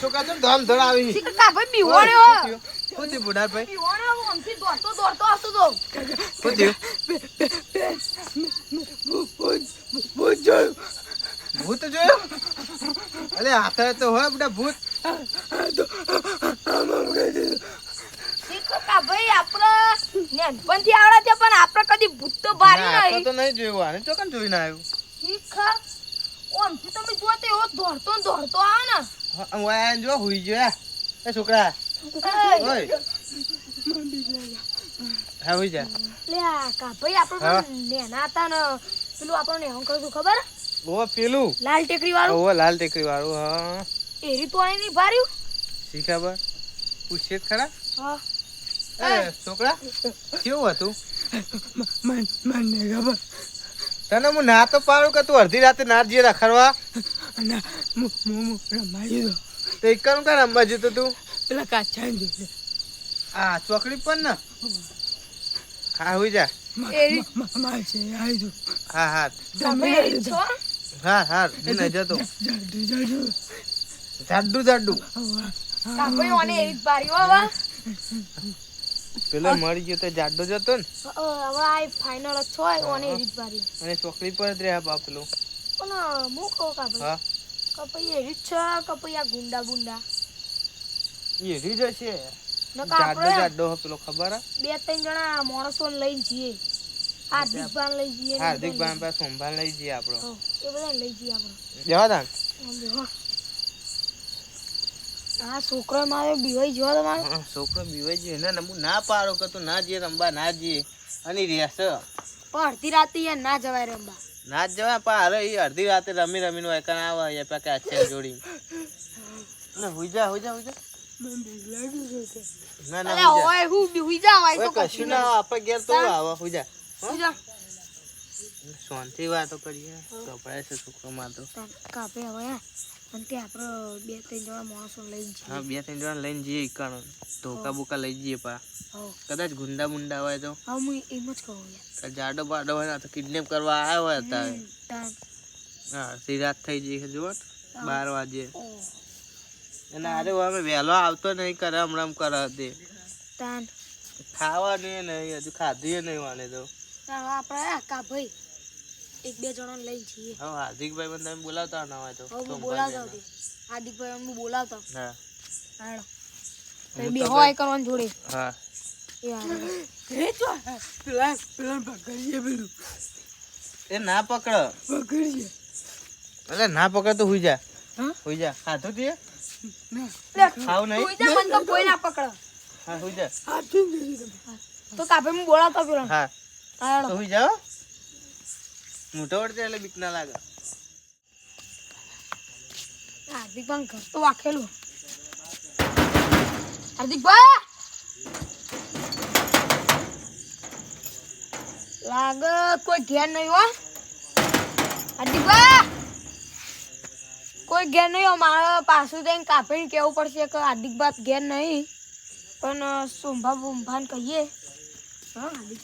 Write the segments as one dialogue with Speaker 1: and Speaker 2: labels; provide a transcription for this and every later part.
Speaker 1: છોકરા છે ધમ ધડ આવી?
Speaker 2: શીખર કાભાઈ બીવોણ્યો
Speaker 1: શું
Speaker 2: હો.
Speaker 1: થયું? શું થયું, બુઢાભાઈ?
Speaker 2: બીવોણ્યો હો. આમથી દોડતો દોડતો આવતો તો.
Speaker 1: ભૂત જોયું ભૂત જોયું અરે હાથે તો હોય બેટા ભૂત
Speaker 2: શીખર કાભાઈ આપણે નાનપણથી આવડે છે પણ આપણે કદી ભૂત તો બાર્યું
Speaker 1: ના,
Speaker 2: નહીં.
Speaker 1: તો નહીં જોયું આને ચોકન જોઈને આવ્યું
Speaker 2: શીખર આમથી તમે જુઓ તો એવો દોડતો ને દોડતો આવે ને
Speaker 1: આયા જો હુઈ ગયો એ છોકરા. ઓય. હા હુઈ જા.
Speaker 2: લે આ કાભાઈ આપણે હતા ને પેલું આપણને શું કરતું ખબર?
Speaker 1: ઓ પેલું.
Speaker 2: લાલ ટેકરી વાળું.
Speaker 1: ઓ લાલ ટેકરી વાળું હા.
Speaker 2: એરી તો નહીં ભાર્યું.
Speaker 1: શી ખબર? પૂછીએ જ ખરા?
Speaker 2: હા.
Speaker 1: એ છોકરા કેવું હતું? તને હું ના તો પાડું કે તું અડધી રાતે ના જઈએ રખડવા તો એક કામ કર રમવા જતો તું. આ ચોકડી પર ને? હા હુઈ જા.
Speaker 2: એરી
Speaker 1: હા હા.
Speaker 2: તમે એરી
Speaker 1: હા હા નહીં જતો. જાડું જાડું.
Speaker 2: જ
Speaker 1: પેલો મળી ગયો તો જાડો જતો ને?
Speaker 2: હવે આ ફાઇનલ જ છો ઓને એરી જ
Speaker 1: અને ચોકડી પર જ રહ્યા બા પેલો
Speaker 2: પણ મૂકો
Speaker 1: કા
Speaker 2: ભાઈ? એરી જ છે કપાઈ આ ગુંડા ગુંડા?
Speaker 1: એ રીત છે
Speaker 2: નકા આપણે
Speaker 1: જાડો પેલો ખબર
Speaker 2: બે ત્રણ જણા માણસો લઈને જઈએ. હાર્દિક ભાન લઈ જઈએ
Speaker 1: હાર્દિક ભાઈ પાસે સંભાળ લઈ જઈએ આપણો.
Speaker 2: એ બધા લઈ જઈએ આપણે.
Speaker 1: જવા દાન.
Speaker 2: આ છોકરો મારે બીવાઈ જવા તમારે
Speaker 1: છોકરો બીવાઈ જઈએ ને હું ના પાડો કે તું ના જઈએ રંબા ના જઈએ. અને રહેશે.
Speaker 2: પણ અડધી રાતે યાર ના જવાય રમવા
Speaker 1: ના જ જવાય પણ હારે એ અડધી રાતે રમી રમીને વાયકાને આવે એ પાકે અચ્છા જોડી ના હુઈ જા હુઈ જા હુઈ જા. ના ના
Speaker 2: અલે
Speaker 1: હુઈ જા.
Speaker 2: હોય તો
Speaker 1: કશું ના આવે આપણે ઘેર તો આવે હુઈ જા.
Speaker 2: હુઈ જા.
Speaker 1: શાંતિ વાતો કરીએ કપડા છે છોકરો માં તો
Speaker 2: કાપે હવે યાર. અને તે આપણે બે ત્રણ જણા માણસો લઈને
Speaker 1: હા
Speaker 2: જઈએ
Speaker 1: બે ત્રણ જણા લઈને જઈએ ઈકાણો. ધોકા બોકા લઈ જઈએ પા કદાચ ગુંડા મુંડા હોય તો.
Speaker 2: હા હું એમ જ કહું યાર.
Speaker 1: જાડો બાડો હોય તો કિડનેપ કરવા આવ્યા હોય અત્યારે. હા સી રાત થઈ જઈ જુઓ બાર વાગે અને અરે અમે વહેલો આવતો નહીં કરે હમણાં કરે તે. ખાવાનું નહીં હજુ ખાધું નહીં વાને તો.
Speaker 2: આપણે આ કાભાઈ. એક બે જણા લઈ જઈએ.
Speaker 1: હા હાર્દિકભાઈ મને તમે બોલાવતા ના હોય તો.
Speaker 2: હું બોલાવતા હતી હાર્દિકભાઈ હું બોલાવતા
Speaker 1: હા.
Speaker 2: હાલો. તો બે હોય કરવાની જોડે.
Speaker 1: હા.
Speaker 2: એ
Speaker 1: ના પકડ. અરે ના પકડ તો હુઈ જા.
Speaker 2: હા?
Speaker 1: હુઈ જા. ખાધું તે
Speaker 2: લે,
Speaker 1: ખાવ નહીં.
Speaker 2: તું જા, મને તો કોઈ ના પકડે.
Speaker 1: હા હુઈ જા.
Speaker 2: તો કાપે હું બોલાવતો પેલો
Speaker 1: હા. તો હુઈ જાઓ મોટો વળતે એટલે બીક ના લાગે.
Speaker 2: હાર્દિકભાઈ ઘર તો વાખેલું હાર્દિકભાઈ લાગે કોઈ ઘેર નહીં હો. હાર્દિકભાઈ કોઈ ઘેર નહીં હો. મારે પાછું જઈને કાપીને કહેવું પડશે કે હાર્દિકભાઈ ઘેર નહીં. પણ સોંભા બોમભાને કહીએ. હા, હાર્દિક.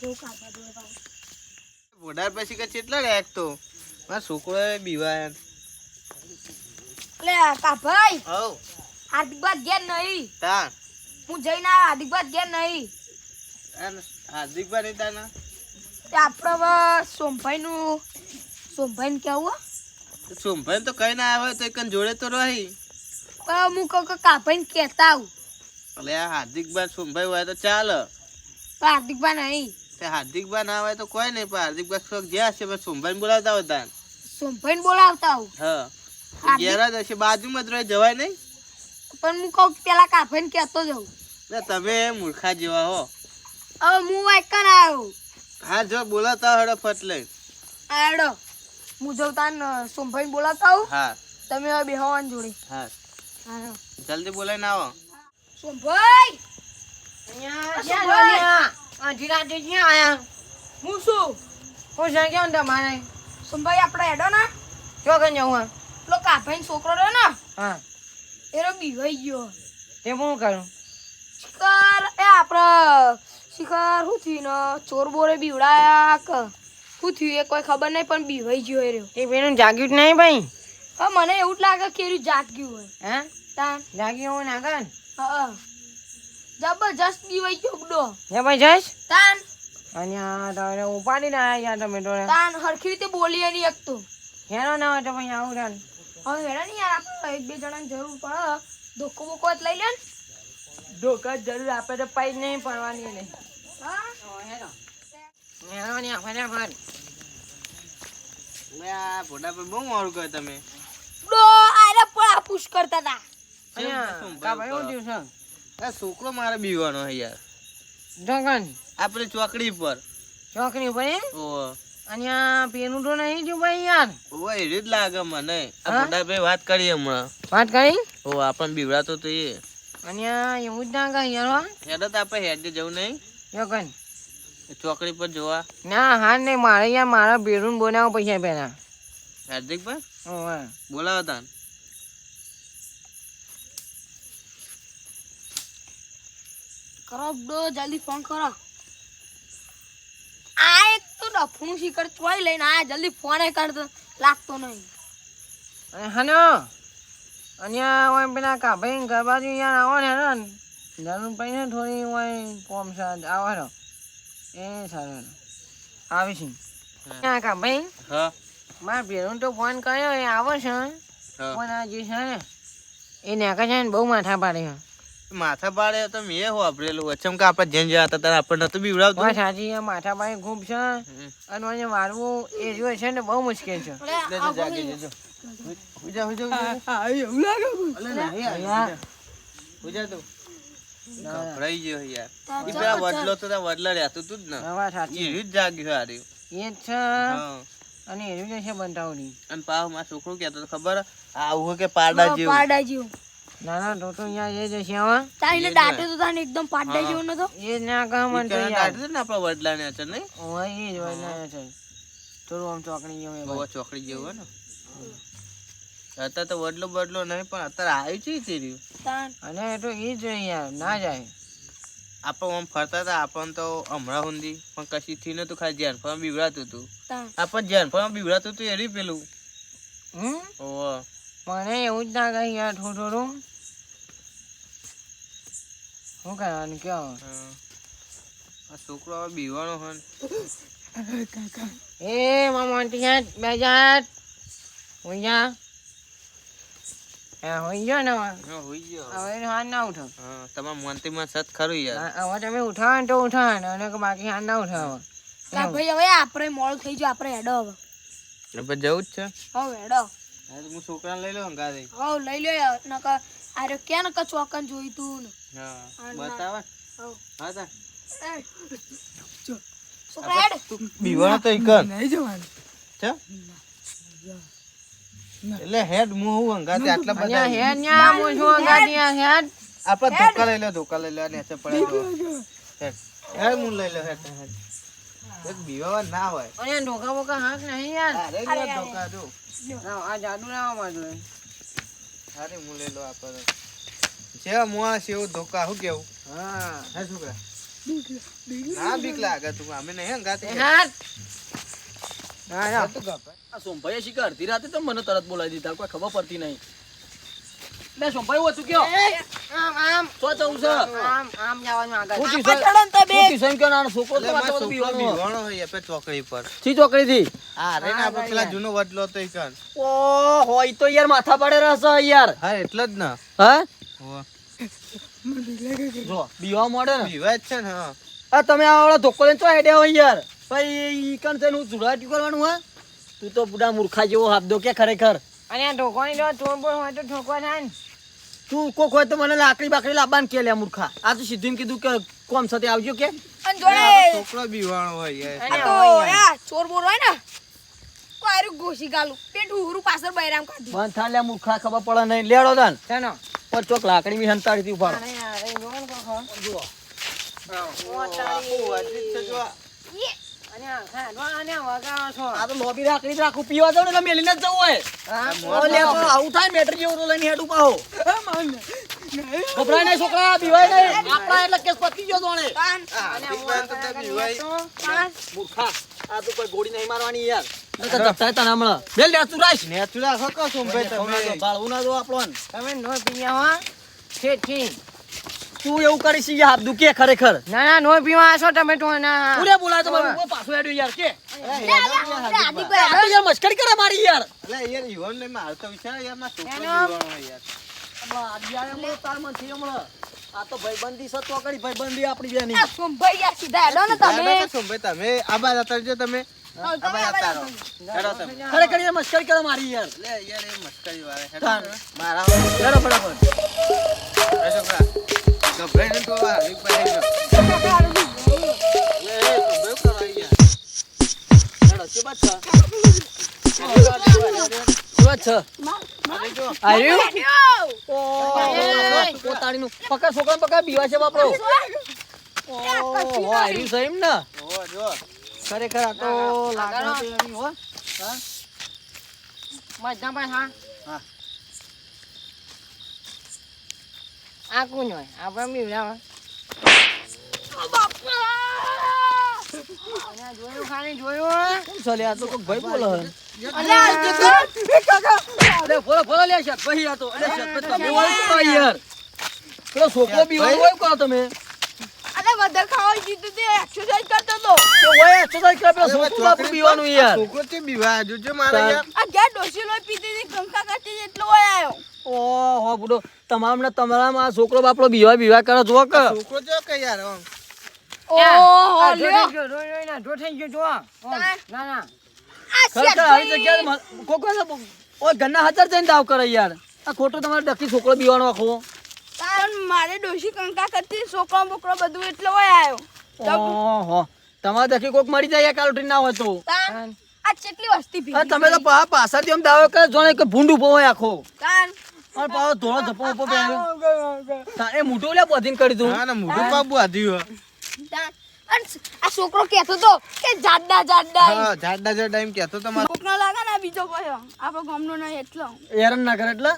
Speaker 2: જો કાપા જોડે પાછું.
Speaker 1: પછી કે કેટલા રેક તો? મારા છોકરો બીવાય.
Speaker 2: એટલે હો
Speaker 1: હવ
Speaker 2: હાર્દિકભાઈ ઘેર નહીં.
Speaker 1: તાન
Speaker 2: હું જઈને આવ્યો હાર્દિકભાઈ ઘેર નહીં.
Speaker 1: અને હાર્દિકભાઈ નહીં તાના
Speaker 2: તે સોમભાઈ નું સોમભાઈ ને કેવું
Speaker 1: સોમભાઈ તો કઈ ના આવ્યો તો એક જોડે તો રહી.
Speaker 2: હું કહું કે કાભાઈને કહેતા આવું.
Speaker 1: એટલે આ હાર્દિકભાઈ સોમભાઈ હોય તો ચાલ.
Speaker 2: હાર્દિક બા નહીં.
Speaker 1: તે હાર્દિકભાઈ ના આવે તો કોઈ નહીં પણ હાર્દિકભાઈ શોખ જ્યાં હશે પણ સોમભાઈ બોલાવતા હોય
Speaker 2: સોમભાઈ બોલાવતા
Speaker 1: હા.
Speaker 2: હાર્દિક-
Speaker 1: જ હશે બાજુમાં જ રહે જવાય નહીં?
Speaker 2: પણ હું કહું પેલા કાભાઈને કહેતો જવું
Speaker 1: ને તમે મૂર્ખા જેવા હો.
Speaker 2: હવે હું વાયકન આવ્યો
Speaker 1: હા જો બોલાતા હડો ફટ લઈ
Speaker 2: આડો હું જઉં તાન સોમભાઈ બોલાવતા આવું.
Speaker 1: હા.
Speaker 2: તમે હવે બેહવાની જોડે.
Speaker 1: હા.
Speaker 2: હા
Speaker 1: જલ્દી બોલાવીને આવો.
Speaker 2: સોમભાઈ! હું શું? સોમભાઈ આપણે હેડો ને. પેલો કાભાઈ છોકરો રહ્યો ને હા. એનો બીવાઈ ગયો. એ હું કરું? શિખર એ આપણે શિખર શું થયું ને ચોર બોરે બીવડાયા કે શું થયું એ કોઈ ખબર નહીં પણ બીવાઈ ગયો એ રહ્યો.
Speaker 3: એ ભાઈ જાગ્યું જ નહીં ભાઈ?
Speaker 2: હા મને એવું જ લાગે કે એરું જાગ્યું હોય.
Speaker 3: હે?
Speaker 2: તાન.
Speaker 3: જાગ્યું હું નાગન
Speaker 2: હા. જબરજસ્ત ગયો બડો.
Speaker 3: હે ભાઈ જઈશ?
Speaker 2: તાન.
Speaker 3: અહીંયા તમે ઉપાડી ના અહીંયા તમે ડોળે
Speaker 2: તાન હરખી રીતે બોલીએ નહીં એક તો.
Speaker 3: હેરો ના હોય તો ભાઈ આવું રાન
Speaker 2: હવે હેડા નહીં યાર આપણે એક બે જણાની જરૂર પડે. ધોકો બોકો જ લઈ લે ને.
Speaker 3: ધોકા જરૂર આપે તો પાઈ નહીં પડવાની નહીં
Speaker 2: હા?
Speaker 3: હેરો હેરો ને આપણે
Speaker 1: લે આ ભોડા પર બહુ મોડું કર્યું તમે.
Speaker 2: બડો આરે પણ આ પુશ કરતા હતા
Speaker 3: અહીંયા કા ભાઈ હું
Speaker 1: આ છોકરો મારે બીવાનો યાર.
Speaker 3: જગન
Speaker 1: આપણે ચોકડી પર.
Speaker 3: ચોકડી પર એમ?
Speaker 1: ઓહો
Speaker 3: અને આ તો નહીં જો ભાઈ યાર?
Speaker 1: ઓ એ જ લાગે મને. આ મોટા ભાઈ વાત કરી હમણાં.
Speaker 3: વાત કરી?
Speaker 1: ઓ આપણને બીવડાતો તો એ.
Speaker 3: અને એવું જ ના કહે યાર.
Speaker 1: હેડો તો આપણે હેડે જવું નહીં.
Speaker 3: જગન
Speaker 1: ચોકડી પર જોવા.
Speaker 3: ના હા નહીં મારે યાર મારા બેડરૂમ બનાવો પૈસા પહેલા.
Speaker 1: હાર્દિક ભાઈ
Speaker 3: ઓવે
Speaker 1: બોલાવો તાન.
Speaker 2: કરો બડો જલ્દી ફોન કરો. આ એક તો ડફણું શિખર ચોઈ લઈને આ જલ્દી ફોન એ કરતો લાગતો નહીં.
Speaker 3: અને હનો આ ઓય પેલા કાભાઈ ઘર બાજુ યાર આવો ને જરૂર પડીને થોડી ઓય કોમ છે આવો હેરો એ સારું આવી છે આ કાભાઈ
Speaker 1: હા.
Speaker 3: મારા ભેરું તો ફોન કર્યો એ આવો છે
Speaker 1: હા.
Speaker 3: આ જે છે ને એ નેકા છે ને બહુ માથા પાડે છે.
Speaker 1: માથા પાડે તો મેં વાપરેલું વચ્ચે કે આપણે જેમ જ્યાં હતા ત્યારે આપણને તો બીવડાવતું
Speaker 3: વાત સાચી છે માથા પાડે ખૂબ છે અને મને વાળવું એ જો છે ને બહુ મુશ્કેલ છે.
Speaker 1: ગભરાઈ ગયો યાર. પેલા વડલો તો ત્યાં વડલા રહેતું તું જ ને. ઈ જાગ્યું હાર્યું
Speaker 3: એ જ છે. અને એવું છે બંધાવડી
Speaker 1: અને પાછો માં છોકરો કેતો ખબર? આવું કે પાડા જેવું.
Speaker 2: પાડા જેવું.
Speaker 3: ના ના તો તો અહીંયા એ જ છે હવે
Speaker 2: તાર એટલે
Speaker 1: એ જ
Speaker 2: દાંતે
Speaker 1: ને.
Speaker 2: તો તાને એકદમ પાડા જેવો નતો?
Speaker 3: એ ના કહે મને તો
Speaker 1: ઈ ને આપણા વડલા અચર નહીં?
Speaker 3: ઓય એ જ હોય ના થોડું આમ ચોકડી જેવું
Speaker 1: બહુ ચોકડી જેવું ને? અત્યારે તો વડલો બદલો નહીં પણ અત્યારે આવ્યું છે તે રહ્યું
Speaker 3: અને તો એ જ યાર ના જાય.
Speaker 1: આપણે આમ ફરતા હતા આપણને તો હમણાં સુધી પણ કશી થી નતું ખાલી ધ્યાન ફરવા બીવડાતું હતું. આપણને ધ્યાન ફરવા બીવડાતું હતું એરી પેલું.
Speaker 3: હમ?
Speaker 1: ઓહો.
Speaker 3: મને એવું જ ના કહી યાર થોડું થોડું. શું કરવાનું કયો
Speaker 1: હા. આ છોકરો હવે બીવાનો હન
Speaker 3: એ મામા આંટી યાર બે જાત. હોઈ જા હા હોઈ ગયો ને
Speaker 1: હા, હોઈ ગયો
Speaker 3: હવે હાથ ના ઉઠો
Speaker 1: હા તમારા મંત્રીમાં સત ખરું યાર.
Speaker 3: હવે તમે ઉઠાવો ને તો ઉઠાવો ને અને બાકી હાથ ના ઉઠાવો.
Speaker 2: ભાઈ હવે આપણે મોડું થઈ ગયું આપણે હેડો હવે.
Speaker 1: આપણે જવું જ છે.
Speaker 2: હવે હેડો.
Speaker 1: હા, હું છોકરાને લઈ લઉં ગાડી.
Speaker 2: હવે લઈ લ્યો નકર આરે ક્યાં નકર ચોકન જોઈ તું ને?
Speaker 1: હા
Speaker 2: હા,
Speaker 1: બતાવે.
Speaker 2: હવ.
Speaker 1: હા તા. તું બીવાનો તો ઈ
Speaker 3: નહીં જવાનું.
Speaker 1: છે? એટલે હેડ હું હું આટલા બધા
Speaker 3: ન્યા છું હેડ?
Speaker 1: આપણે ધોકા લઈ લો ધોકા લઈ લો પડે હેડ. હેડ હું લઈ લો હેડ હેડ. એક બીવા ના હોય.
Speaker 3: અને ઢોકા બોકા હાક નહીં યાર.
Speaker 1: અરે. ધોકા જો.
Speaker 3: ના આ જાદુ ના મારું
Speaker 1: અરે મુ લઈ લો આપણે મોણા છે એવું ધોકા શું કેવું?
Speaker 3: હા
Speaker 1: હે છોકરા. ના બીક લાગે તું અમે નહીં હંગાથે
Speaker 3: એ હાથ હા જા.
Speaker 1: તું ગભરાય.
Speaker 4: આ સોમભાઈએ શીખા અડધી રાતે તો મને તરત બોલાવી દીધા કોઈ ખબર પડતી નહીં. લે સોમભાઈ હું કયો?
Speaker 3: આમ આમ.
Speaker 4: તો જવું છે?
Speaker 3: આમ આમ જવાનું આગળ.
Speaker 4: હું
Speaker 2: આ
Speaker 4: ટ્યુશન
Speaker 2: ચડો ને તો બે.
Speaker 4: હું ટ્યુશન કયો નાનો છોકરો તો વાતો
Speaker 1: છોકરો
Speaker 4: પીવાનો
Speaker 1: હોય આપણે ચોકડી પર.
Speaker 4: છી ચોકડી થી
Speaker 1: હા રે ને આપણે પેલા જૂનો વડલો તો ઈ કર
Speaker 4: ઓ હોય તો યાર માથા પડે રહેશે યાર.
Speaker 1: હા એટલે જ ને.
Speaker 4: હા. જો બીવા મોડે ને?
Speaker 1: બીવા જ છે ને હા.
Speaker 4: આ તમે આ વાળા ધોકો લઈને તો આઈડિયા હોય યાર? ભાઈ ઈ કણ છે હું જુડાટી કરવાનું હા? તું તો બુડા મૂર્ખા જેવો હાબદો કે ખરેખર.
Speaker 3: અને આ ઢોકવાની જો તું બોર હોય તો ઠોકવા થાય ને.
Speaker 4: તું કોક હોય તો મને લાકડી બાકડી લાવવાનું કે લે મૂર્ખા. આ તો સીધું એમ કીધું કે કોમ સાથે આવજો કે.
Speaker 2: અને જોડે
Speaker 1: છોકરો બીવાણો હોય યાર.
Speaker 2: ચોર બોર હોય ને આરું ઘોસી ગાલું. પેટ ઉહરું પાછળ બૈરામ કાઢી
Speaker 4: બંધ થા લે મૂર્ખા ખબર પડે નહીં. લેડો દાન
Speaker 3: ચાલો
Speaker 4: પણ ચોક લાકડી બી હંતાડી
Speaker 3: હતી જોવો ને
Speaker 4: જુઓ. લોબી રાખડી રાખું પીવા જાવ મેલીને જ જવું હોય.
Speaker 3: હા?
Speaker 4: ઓ લે પણ આવું થાય ને બેટરી જેવું લઈને હેડું પાહો. ગભરાય નહીં છોકરા બીવાય નહીં. આપણા એટલે કેસ પતી ગયો જોણે. મૂર્ખા. આ તો કોઈ ગોળી નહીં મારવાની યાર. તું એવું કરીશ યાર દુખે ખરેખર.
Speaker 3: ના ના નો પીવા આશો તમે તો ના.
Speaker 4: પૂરે બોલાય તો મારું પાછું યાર કે. યાર મસ્કરી કરે મારી યાર.
Speaker 1: યાર યુવાન ને માર વિચાર યારમાં યાર.
Speaker 4: હમણાં થી હમણાં. આ તો ભાઈબંધી છે તો કરી ભાઈબંધી આપણી બેની.
Speaker 2: આ સોમભાઈ યાર સીધા હેડો ને તમે.
Speaker 1: તમે સોમભાઈ તમે આ બાજ અતારજો તમે આ બાજ અતારો હેડો તમે.
Speaker 4: ખરેખર મસ્કરી કરે મારી યાર.
Speaker 1: લે યાર એ મસ્કરી વાળા મારા
Speaker 4: હેડો ફટાફટ.
Speaker 1: એ છોકરા તો આ હાર્દિકભાઈ આવી ગયો. લે, એ સોમભાઈ કરો યાર
Speaker 4: હેડો, શું વાત છે? શું વાત છે? આર્યું? ઓહો, પોતાણીનું. પકડ બીવા છે બાપડો. ઓહો, છે એમ ને? ખરેખર આ તો લાગણા હો. હા?
Speaker 3: પણ હા
Speaker 1: હા.
Speaker 3: આ કોણ હોય આપણે જોયું ખાલી જોયું
Speaker 4: કોણ છે લે? આ તો ભાઈ બોલે છોકરો બીવાનો હોય કરો તમે
Speaker 2: અરે વધારે ખાવા જીતું તે એક્સરસાઇઝ કરતો તો
Speaker 4: તો હોય કરે, પેલો છોકરું બાપુ યાર
Speaker 1: બીવા મારે. યાર
Speaker 2: આ ડોસી પીતી કંકા એટલે ઓય
Speaker 4: બુડો આ બાપડો બીવા બીવા કરે જો કે
Speaker 1: છોકરો જો કે યાર આમ.
Speaker 2: ઓહો લ્યો
Speaker 3: જો જો જોઈ જો થઈ ગયો જો ના ના
Speaker 4: હાજર જઈને દાવ કરે યાર. આ ખોટો તમારે ડકી છોકરો બીવાનો આખો.
Speaker 2: મારે ડોસી કંકા કરતી છોકરો બોકરો બધું એટલે આવ્યો
Speaker 4: ઓહો તમારે દખી કોક મરી જાય કાલ ઉઠી ના હોય તો.
Speaker 2: તાન આ કેટલી વસ્તી
Speaker 4: આ તમે તો પા પાછળથી આમ દાવો કરે કે ભૂંડ ઊભો હોય આખો.
Speaker 2: તાન
Speaker 4: અને પાછો ધોળો ધપ્પો ઊભો પહેર્યો એ મોટું લે બધીને કરી દઉં.
Speaker 1: હા ને મોઢું બાબુ
Speaker 2: આધી આ છોકરો કહેતો તો કે જાડા જાડા.
Speaker 1: હા જાડા જાડા એમ કહેતો તો મારે.
Speaker 2: કોકનો લાગે ને બીજો કયો આપણો ગામનો નહીં એટલો.
Speaker 4: હેરાન ના કરે એટલે?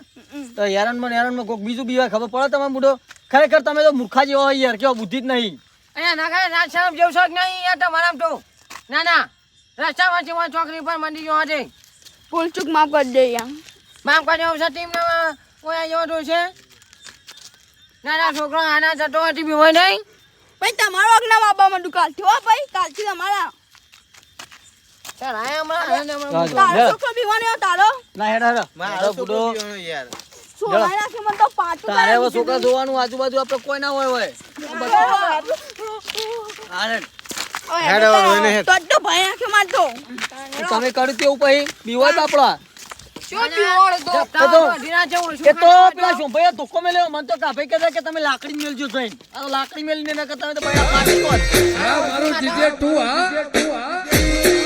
Speaker 2: તો
Speaker 4: તો હેરાનમાં ને હેરાનમાં કોક બીજું બીવા ખબર પડે તમારે બુડો? ખરેખર તમે તો મૂર્ખા જેવો હોય યાર કેવો બુદ્ધિ જ નહીં.
Speaker 3: અહીંયા ના કરે રાતસામ જેવું શોખ નહીં યાર તમારામ તો. ના ના. રસ્તામાંથી વાંચ છોકરી પર મંડી ગયો હતી
Speaker 2: ભૂલ ચૂક માફ કરી દે યાર.
Speaker 3: માફ કરી દેવું છે ટીમ કોઈ આવ્યો છે ના ના છોકરો આના જતો હતી બી હોય નહીં.
Speaker 2: ભાઈ તમારો અગ્ના બાબા મંડુ કાલથી હો ભાઈ કાલથી તમારા
Speaker 3: ચાલ આયા હમણાં.
Speaker 2: તારો. છોકરો બીવાનો તારો
Speaker 4: ના હેડા હેડા.
Speaker 1: મારો
Speaker 4: બુડો
Speaker 1: યાર.
Speaker 2: સોનાઈ નાખી મને તો પાછું
Speaker 4: તારે છોકરા જોવાનું આજુબાજુ આપડે કોઈ ના હોય હોય. હાલે.
Speaker 1: હેડો, એને હેડ.
Speaker 2: તો તો ભાઈ આંખે મારતો.
Speaker 4: તમે કર્યું તેવું પછી? બીવાય બાપડા લાકડી મેલજો લાકડી મેલીને ના કરતા તમે